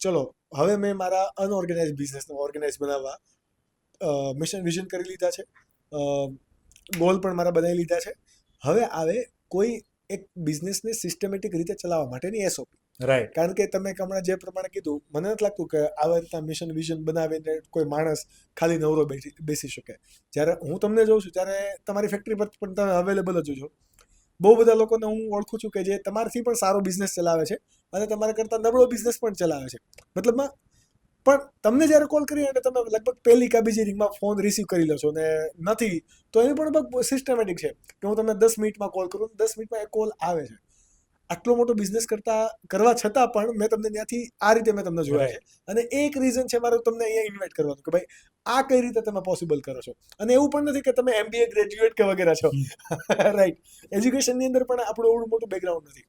ચલો હવે મેં મારા અનઓર્ગેનાઇઝ બિઝનેસને ઓર્ગેનાઇઝ બનાવવા મિશન વિઝન કરી લીધા છે. ગોલ પણ મારા બનાવી લીધા છે. હવે આવે કોઈ એક બિઝનેસને સિસ્ટમેટિક રીતે ચલાવવા માટેની એસઓપી રાઈટ કારણ કે તમે હમણાં જે પ્રમાણે કીધું મને નથી લાગતું કે આવા રીતના મિશન વિઝન બનાવીને કોઈ માણસ ખાલી નવરો બેસી બેસી શકે. જ્યારે હું તમને જોઉં છું ત્યારે તમારી ફેક્ટરી પર પણ તમે અવેલેબલ જ છો બહુ બધા લોકોને હું ઓળખું છું કે જે તમારાથી પણ સારો બિઝનેસ ચલાવે છે. અને તમારા કરતાં નબળો બિઝનેસ પણ ચલાવે છે. મતલબમાં પણ તમને જ્યારે કોલ કરીએ અને તમે લગભગ પહેલી કે બીજી રિંગમાં ફોન રિસીવ કરી લો છો ને નથી તો એનું પણ લગભગ સિસ્ટમેટિક છે કે હું તમને દસ મિનિટમાં કોલ કરું દસ મિનિટમાં એ કોલ આવે છે. આટલો મોટો બિઝનેસ કરતા કરવા છતાં પણ મેં તમને ત્યાંથી આ રીતે મેં તમને જોયા છે. અને એક રીઝન છે મારું તમને અહીંયા ઇન્વાઇટ કરવાનું કે ભાઈ આ કઈ રીતે તમે પોસિબલ કરો છો? અને એવું પણ નથી કે તમે એમબીએ ગ્રેજ્યુએટ કે વગેરે છો. રાઈટ એજ્યુકેશનની અંદર પણ આપણું એવું મોટું બેકગ્રાઉન્ડ નથી.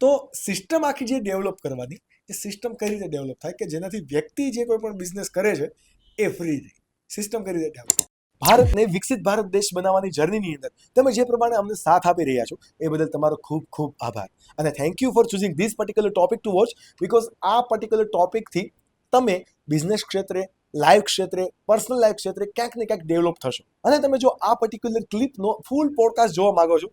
તો સિસ્ટમ આખી જે ડેવલપ કરવાની, એ સિસ્ટમ કઈ રીતે ડેવલપ થાય કે જેનાથી વ્યક્તિ જે કોઈ પણ બિઝનેસ કરે છે, એ ફ્રી રહે. સિસ્ટમ કઈ રીતે ડેવલપ ભારતને વિકસિત ભારત દેશ બનાવવાની જર્નીની અંદર તમે જે પ્રમાણે અમને સાથ આપી રહ્યા છો, એ બદલ તમારો ખૂબ ખૂબ આભાર. અને thank you for choosing this particular topic to watch because આ પર્ટિક્યુલર ટોપિકથી તમે બિઝનેસ ક્ષેત્રે લાઈફ ક્ષેત્રે પર્સનલ લાઈફ ક્ષેત્રે ક્યાંક ને ક્યાંક ડેવલપ થશો. અને તમે જો આ પર્ટિક્યુલર ક્લિપનો ફૂલ પોડકાસ્ટ જોવા માગો છો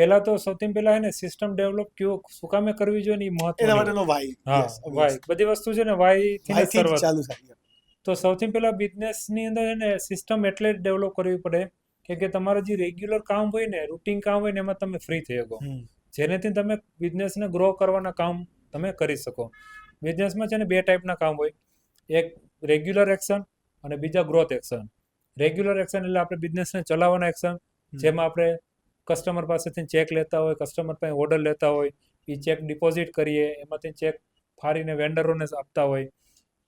પહેલા તો સૌથી પહેલા એને સિસ્ટમ ડેવલપ કયો શું કામે કરવી જોઈએ ને એ એના માટેનો વાય હા વાય બધી વસ્તુ છે ને વાયથી શરૂઆત ચાલુ થાય. તો સૌથી પહેલા બિઝનેસની અંદર એને સિસ્ટમ એટલે જ ડેવલપ કરવી પડે. કે કે તમારું જે રેગ્યુલર કામ હોય ને રૂટીન કામ હોય ને એમાં તમે ફ્રી થઈ શકો. જેનેથી તમે બિઝનેસને ગ્રો કરવાના કામ તમે કરી શકો. બિઝનેસમાં છે ને બે ટાઈપના કામ હોય. એક રેગ્યુલર એક્શન અને બીજા ગ્રોથ એક્શન રેગ્યુલર એક્શન એટલે આપણે બિઝનેસને ચલાવવાના એક્શન જેમાં આપણે કસ્ટમર પાસેથી ચેક લેતા હોય કસ્ટમર પાસે ઓર્ડર લેતા હોય એ ચેક ડિપોઝિટ કરીએ એમાંથી ચેક ફાડીને વેન્ડરોને આપતા હોય.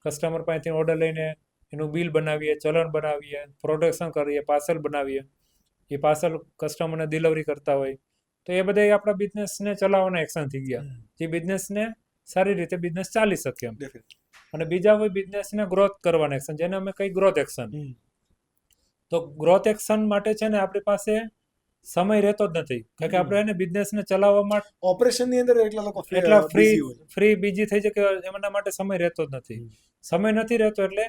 કસ્ટમર પાસેથી ઓર્ડર લઈને એનું બિલ બનાવીએ ચલણ બનાવીએ પ્રોડક્શન કરીએ પાર્સલ બનાવીએ. એ પાર્સલ કસ્ટમરને ડિલિવરી કરતા હોય. તો એ બધા આપણા બિઝનેસને ચલાવવાના એક્શન થઈ ગયા. જે બિઝનેસને સારી રીતે બિઝનેસ ચાલી શકે એમ. અને બીજા હોય બિઝનેસને ગ્રોથ કરવાના એક્શન જેને અમે કઈ ગ્રોથ એક્શન. તો ગ્રોથ એક્શન માટે છે ને આપણી પાસે સમય રહેતો જ નથી. કારણ કે આપણે એને બિઝનેસને ચલાવવા માટે ઓપરેશનની અંદર એટલા લોકો એટલા ફ્રી ફ્રી બીજી થઈ જાય કે એમના માટે સમય રહેતો જ નથી. સમય નથી રહેતો એટલે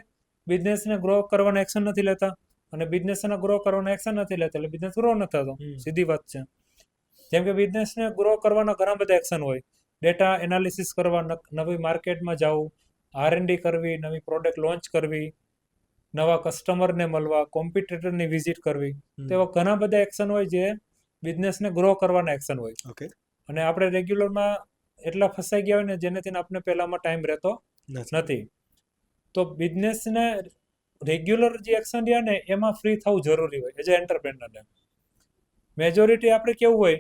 બિઝનેસને ગ્રો કરવાના એક્શન નથી લેતા. અને બિઝનેસને ગ્રો કરવાના એક્શન નથી લેતા એટલે બિઝનેસ ગ્રો નથી થતો. સીધી વાત છે. જેમ કે બિઝનેસને ગ્રો કરવાના ઘણા બધા એક્શન હોય. ડેટા એનાલિસિસ કરવા નવી માર્કેટમાં જવું. આરએનડી કરવી નવી પ્રોડક્ટ લોન્ચ કરવી. નવા કસ્ટમરને મળવા કોમ્પિટિટરની વિઝિટ કરવી તેવા ઘણા બધા એક્શન હોય જે બિઝનેસને ગ્રો કરવાના એક્શન હોય. ઓકે અને આપણે રેગ્યુલરમાં એટલા ફસાઈ ગયા હોય ને જેનાથી આપણે પહેલામાં ટાઈમ રહેતો નથી. તો બિઝનેસને રેગ્યુલર જે એક્શન રહ્યા ને એમાં ફ્રી થવું જરૂરી હોય એઝ એ એન્ટરપ્રેનરને મેજોરિટી આપણે કેવું હોય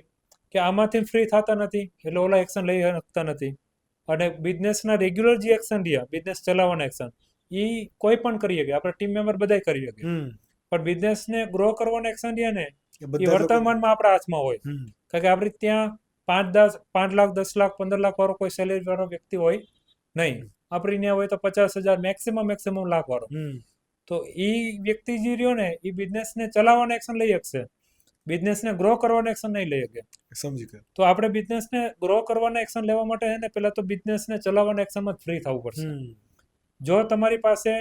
કે આમાંથી ફ્રી થતા નથી એટલે ઓલા એક્શન લઈ શકતા નથી. અને બિઝનેસના રેગ્યુલર જે એક્શન રહ્યા બિઝનેસ ચલાવવાના એક્શન એ કોઈ પણ કરી શકે. આપણે ટીમ મેમ્બર બધાય કરી શકે. પણ બિઝનેસને ગ્રો કરવાનો એક્શન છે ને એ વર્તમાનમાં આપણા હાથમાં હોય. કારણ કે આપણે ત્યાં પાંચ દસ પાંચ લાખ દસ લાખ પંદર લાખ વાળો કોઈ સેલેરી વાળો વ્યક્તિ હોય નહીં. આપણી ત્યાં હોય તો પચાસ હજાર મેક્સિમમ મેક્સિમમ લાખ વાળો. તો એ વ્યક્તિ જે રહ્યો ને એ બિઝનેસને ચલાવવાના એક્શન લઈ શકશે. બિઝનેસને ગ્રો કરવાનો એક્શન નહીં લઈ શકે. સમજી ગયો. તો આપણે બિઝનેસને ગ્રો કરવાના એક્શન લેવા માટે છે ને પહેલા તો બિઝનેસને ચલાવવાના એક્શનમાં ફ્રી થવું પડશે. જો તમારી પાસે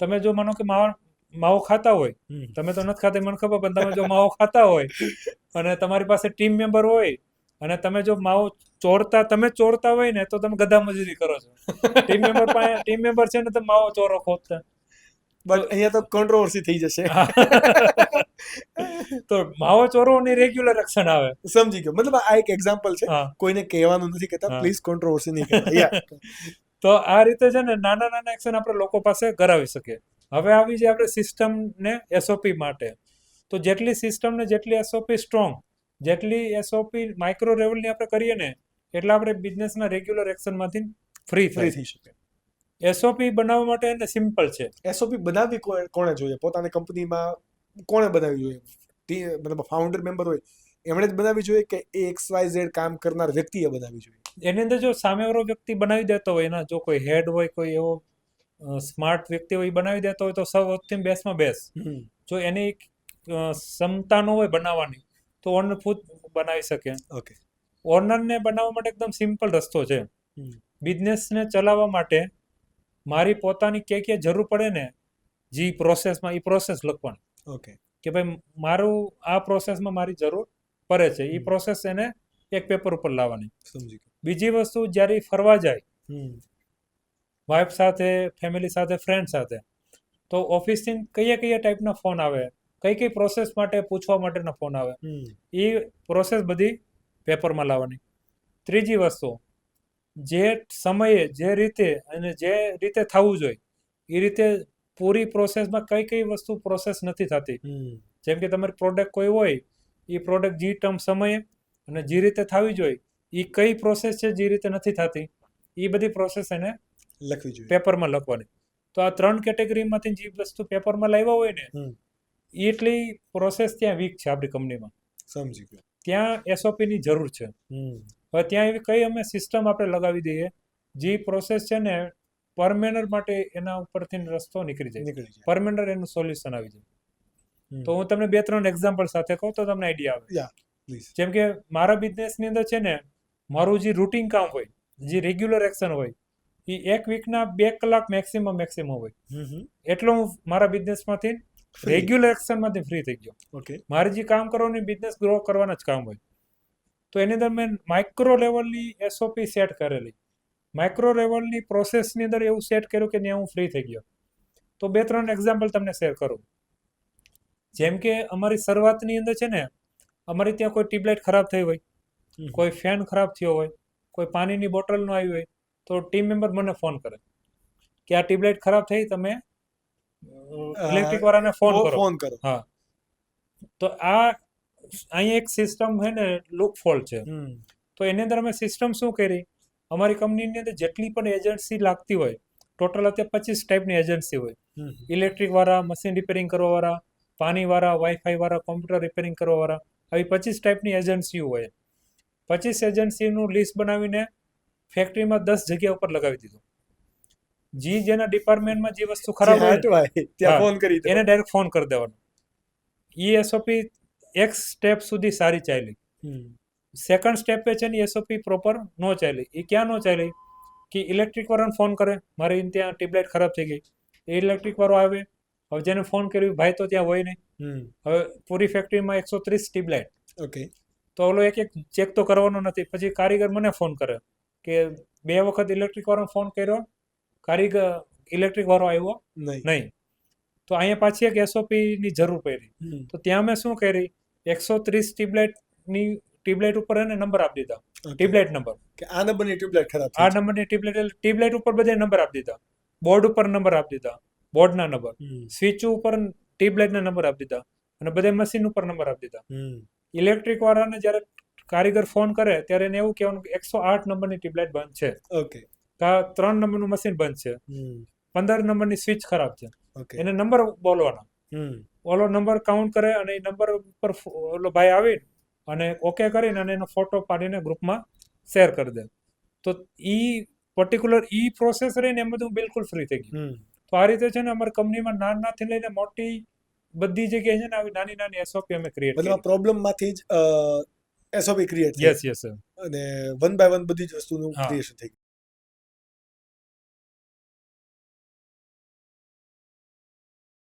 તમે જો માનો કે માવો માવો ખાતા હોય તમે તો નથી ખાતા મને ખબર પણ તમે જો માવો ખાતા હોય અને તમારી પાસે ટીમ મેમ્બર હોય અને તમે જો માવો ચોરતા તમે ચોરતા હોય ને તો તમે ગધા મજૂરી કરો છો. ટીમ મેમ્બર પાસે ટીમ મેમ્બર છે ને તમે માવો ચોરો ખોદતા. બટ અહીંયા તો કોન્ટ્રોવર્સી થઈ જશે. તો માવો ચોરોની રેગ્યુલર એક્શન આવે. સમજી ગયો. મતલબ આ એક એક્ઝામ્પલ છે. કોઈને કહેવાનું નથી કહેતા. પ્લીઝ કોન્ટ્રોવર્સી નહીં. તો આ રીતે છે ને નાના નાના એક્શન આપણે લોકો પાસે કરાવી શકીએ. હવે આવી જે આપણે સિસ્ટમ ને એસઓપી માટે તો જેટલી સિસ્ટમ ને જેટલી એસઓપી સ્ટ્રોંગ જેટલી એસઓપી માઇક્રો લેવલની આપણે કરીએ ને એટલે આપણે બિઝનેસના રેગ્યુલર એક્શનમાંથી ફ્રી ફ્રી થઈ શકે. એસઓપી બનાવવા માટે એને સિમ્પલ છે. એસઓપી બનાવવી કોણે જોઈએ? પોતાની કંપનીમાં કોણે બનાવવી જોઈએ મતલબ ફાઉન્ડર મેમ્બર હોય? એમણે જ બનાવવી જોઈએ કે એક્સ વાય ઝેડ કામ કરનાર વ્યક્તિએ બનાવવી જોઈએ? એની અંદર જો સામેવાળો વ્યક્તિ બનાવી દેતો હોય એના જો કોઈ હેડ હોય કોઈ એવો સ્માર્ટ વ્યક્તિ હોય એ બનાવી દેતો હોય તો સૌથી બેસ્ટમાં બેસ્ટ જો એની ક્ષમતા ન હોય બનાવવાની તો ઓનર ખુદ બનાવી શકે. ઓકે. ઓનરને બનાવવા માટે એકદમ સિમ્પલ રસ્તો છે. બિઝનેસને ચલાવવા માટે મારી પોતાની કે કે જરૂર પડે ને જે પ્રોસેસમાં એ પ્રોસેસ લખવાની. ઓકે. કે ભાઈ મારું આ પ્રોસેસમાં મારી જરૂર પડે છે. એ પ્રોસેસ એને એક પેપર ઉપર લાવવાની. સમજી બીજી વસ્તુ જ્યારે એ ફરવા જાય વાઇફ સાથે ફેમિલી સાથે ફ્રેન્ડ સાથે તો ઓફિસથી કયા કયા ટાઈપના ફોન આવે કઈ કઈ પ્રોસેસ માટે પૂછવા માટેના ફોન આવે એ પ્રોસેસ બધી પેપરમાં લાવવાની. ત્રીજી વસ્તુ જે સમયે જે રીતે અને જે રીતે થવું જોઈએ એ રીતે પૂરી પ્રોસેસમાં કઈ કઈ વસ્તુ પ્રોસેસ નથી થતી. જેમ કે તમારી પ્રોડક્ટ કોઈ હોય એ પ્રોડક્ટ જે ટર્મ સમયે અને જે રીતે થવી જોઈએ એ કઈ પ્રોસેસ છે જે રીતે નથી થતી એ બધી પ્રોસેસ એને લખવી જોઈએ. પેપરમાં લખવાની. તો આ ત્રણ કેટેગરીમાંથી જે વસ્તુ પેપરમાં લાવ્યા હોય ને એટલી પ્રોસેસ ત્યાં વીક છે આપણી કંપનીમાં સમજી ગયો. ત્યાં એસઓપીની જરૂર છે. હવે ત્યાં એવી કઈ અમે સિસ્ટમ આપણે લગાવી દઈએ જે પ્રોસેસ છે ને પરમેનર માટે એના ઉપરથી રસ્તો નીકળી જાય. નીકળી જાય. પરમેનર એનું સોલ્યુશન આવી જાય. તો હું તમને બે ત્રણ એક્ઝામ્પલ સાથે કહું તો તમને આઈડિયા આવે. જેમ કે મારા બિઝનેસની અંદર છે ને મારું જે રૂટિન કામ હોય જે રેગ્યુલર એક્શન હોય એ એક વીકના બે કલાક મેક્સિમમ મેક્સિમમ હોય. એટલો હું મારા બિઝનેસમાંથી રેગ્યુલર એક્શનમાંથી ફ્રી થઈ ગયો. ઓકે મારે જે કામ કરવાનું બિઝનેસ ગ્રો કરવાના જ કામ હોય. તો એની અંદર મેં માઇક્રો લેવલની એસઓપી સેટ કરેલી. માઇક્રો લેવલની પ્રોસેસની અંદર એવું સેટ કર્યું કે ત્યાં હું ફ્રી થઈ ગયો. તો બે ત્રણ એક્ઝામ્પલ તમને શેર કરું. જેમ કે અમારી શરૂઆતની અંદર છે ને અમારી ત્યાં કોઈ ટ્યુબલાઇટ ખરાબ થઈ હોય કોઈ ફેન ખરાબ થયો હોય કોઈ પાણીની બોટલ ન આવી હોય તો ટીમ મેમ્બર મને ફોન કરે. કે આ ટ્યુબલાઇટ ખરાબ થઈ તમે ઇલેક્ટ્રિક વાળાને ફોન કરો. ફોન કરો. તો આ અહીંયા એક સિસ્ટમ છે ને લુક ફોલ છે. તો એની અંદર અમે સિસ્ટમ શું કરી? અમારી કંપનીની અંદર જેટલી પણ એજન્સી લાગતી હોય ટોટલ અત્યારે પચીસ ટાઈપની એજન્સી હોય. ઇલેક્ટ્રિક વાળા મશીન રિપેરિંગ કરવા વાળા પાણી વાઈફાઈવાળા વાઈફાઈ વાળા કોમ્પ્યુટર રિપેરિંગ કરવા વાળા આવી પચીસ ટાઈપની એજન્સીઓ હોય. પચીસ એજન્સીનું લિસ્ટ બનાવીને ફેક્ટરીમાં દસ જગ્યા ઉપર લગાવી દીધું. જી જેના ડિપાર્ટમેન્ટમાં જે વસ્તુ ખરાબ હોય ત્યાં ફોન કરી એને ડાયરેક્ટ ફોન કરી દેવાનો. એ એસઓપી એક સ્ટેપ સુધી સારી ચાલી. સેકન્ડ સ્ટેપે છે ને એસઓપી પ્રોપર નો ચાલી. એ ક્યાં નો ચાલી? કે ઇલેક્ટ્રિક વાળાને ફોન કરે. મારી ત્યાં ટ્યુબલાઇટ ખરાબ થઈ ગઈ. એ ઇલેક્ટ્રિક વાળો આવે હવે જેને ફોન કર્યો ભાઈ તો ત્યાં હોય નહીં. હવે પૂરી ફેક્ટરીમાં એકસો ત્રીસ ટ્યુબલાઇટ ઓકે તો ઓલો એક એક ચેક તો કરવાનો નથી. પછી કારીગર મને ફોન કરે કે બે વખત ઇલેક્ટ્રિક વાળો ફોન કર્યો કારીગર ઇલેક્ટ્રિક વાળો આવ્યો નહીં. તો અહીંયા પાછી એક એસઓપીની જરૂર પડી. તો ત્યાં મેં શું કરી? એકસો ત્રીસ ટ્યુબલાઇટની ટ્યુબલાઇટ ઉપર એને નંબર આપી દીધા. ટ્યુબલાઇટ નંબર કે આ નંબરની ટ્યુબલાઇટ ખરાબ આ નંબરની ટ્યુબલાઇટ ટ્યુબલાઇટ ઉપર બધે નંબર આપી દીધા. બોર્ડ ઉપર નંબર આપી દીધા. બોર્ડના નંબર. સ્વિચ ઉપર ટ્યુબલાઇટના નંબર આપી દીધા અને બધે મશીન ઉપર નંબર આપી દીધા. ઇલેક્ટ્રિક વાળાને જ્યારે કારીગર ફોન કરે ત્યારે એને એવું કહેવાનું કે એકસો આઠ નંબરની ટ્યુબલાઇટ બંધ છે. ઓકે. ત્રણ નંબરનું મશીન બંધ છે. પંદર નંબરની સ્વિચ ખરાબ છે. ઓકે. એને નંબર બોલવાના. હમ. ઓલો નંબર કાઉન્ટ કરે અને એ નંબર ઉપર ઓલો ભાઈ આવી અને ઓકે કરીને અને એનો ફોટો પાડીને ગ્રુપમાં શેર કરી દે. તો ઈ પર્ટિક્યુલર ઈ પ્રોસેસ રહીને એમ બધું બિલકુલ ફ્રી થઈ ગયું. હમ. તો આ રીતે છે ને અમારી કંપનીમાં નાનાથી લઈને મોટી બધી જગ્યાએ છે ને આવી નાની નાની એસઓપી અમે ક્રિએટ મતલબ પ્રોબ્લેમમાંથી જ એસઓપી ક્રિએટ યસ યસ અને વન બાય વન બધી જ વસ્તુનું ક્રિએશન થઈ ગયું